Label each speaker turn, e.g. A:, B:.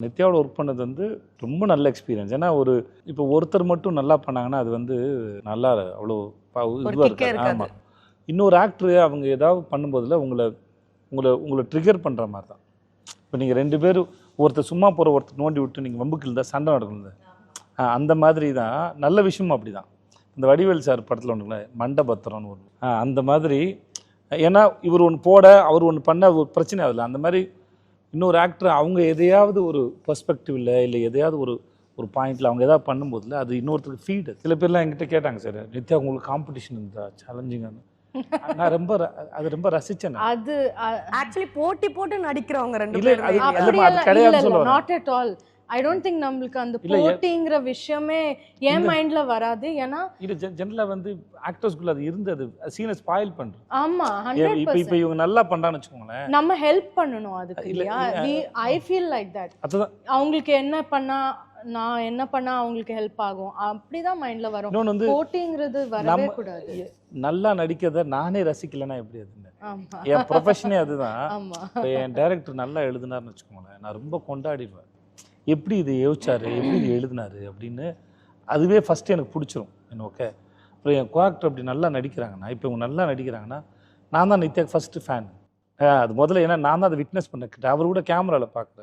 A: நித்யாவோட work பண்ணது வந்து ரொம்ப நல்ல எக்ஸ்பீரியன்ஸ் ஏன்னா ஒரு இப்போ ஒருத்தர் மட்டும் நல்லா பண்ணாங்கன்னா அது வந்து நல்லா அவ்வளோ ப- இதுவா
B: கிக்கே
A: இருக்காது. ஆமாம் இன்னொரு ஆக்டர் அவங்க ஏதாவது பண்ணும்போதில் உங்களை உங்களை உங்களை ட்ரிகர் பண்ணுற மாதிரி தான் இப்போ நீங்கள் ரெண்டு பேரும் ஒருத்தர் சும்மா போகிற ஒருத்தர் நோண்டி விட்டு நீங்கள் வம்புக்கு இருந்தால் சண்டை நடக்கணும் அந்த மாதிரி தான் நல்ல விஷயமும் அப்படி தான் இந்த வடிவேல் சார் படத்தில் ஒன்றுங்களே மண்டபத்திரம்னு ஒன்று அந்த மாதிரி ஏன்னா இவர் ஒன்று போட அவர் ஒன்று பண்ண ஒரு பிரச்சனை ஆகல அந்த மாதிரி இன்னொரு ஆக்டர் அவங்க எதையாவது ஒரு பெர்ஸ்பெக்டிவில் இல்லை எதையாவது ஒரு ஒரு பாயிண்ட்ல அவங்க எதாவது பண்ணும்போதுல அது இன்னொருத்தருக்கு ஃபீடு சில பேர்லாம் என்கிட்ட கேட்டாங்க சார் நித்யா உங்களுக்கு காம்படிஷன் இருந்தா சேலஞ்சிங்கானு நான் ரொம்ப அது ரொம்ப ரசிச்சேன்.
C: அது
B: ஆக்சுவலி போட்டி போட்டு நடிக்கிறவங்க ரெண்டு பேரும்
A: அது-
B: தான்.
A: அது-
C: அப்படியெல்லாம்
A: கிடையாதுன்னு
C: இல்ல, I don't think நம்மளுக்கு அந்த போட்டிங்கிற விஷயமே என் மைண்ட்ல வராது. ஏன்னா
A: இது ஜென்ரலாக வந்து ஆக்டர்ஸ்குள்ள அது இருந்தது. சீனை ஸ்பாயில் பண்ணுறது
C: ஆமா
A: இப்போ இப்போ இவங்க நல்லா பண்ணுறான்னு வச்சுக்கோங்களேன்.
C: நம்ம ஹெல்ப் பண்ணணும் அதுக்கு
A: இல்ல,
C: இல்லையா? ஐ ஃபீல் லைக் தட் அவங்களுக்கு என்ன பண்ணா நான் என்ன பண்ணா அவங்களுக்கு ஹெல்ப் ஆகும்? அப்படிதான் மைண்ட்ல வரும். போட்டிங்கிறது வரவே கூடாது.
A: நல்லா நடிக்கிறத நானே ரசிக்கலைன்னா எப்படி
C: ஆமா.
A: என் ப்ரொஃபஷனே அதுதான். என் டைரக்டர் நல்லா எழுதினார்னு வச்சுக்கோங்களேன். நான் ரொம்ப கொண்டாடிடுவேன். எப்படி இது யோசிச்சாரு? எப்படி இது எழுதினாரு? அப்படின்னு அதுவே ஃபஸ்ட்டு எனக்கு பிடிச்சிரும். என்ன ஓகே அப்புறம் என் கோஆக்டர் அப்படி நல்லா நடிக்கிறாங்கன்னா இப்போ இவங்க நல்லா நடிக்கிறாங்கன்னா நான் தான் நித்யாக்கு ஃபஸ்ட்டு ஃபேன் அது முதல்ல ஏன்னா நான் தான் அதை விட்னஸ் பண்ண அவர் கூட கேமராவில் பார்க்குறாரு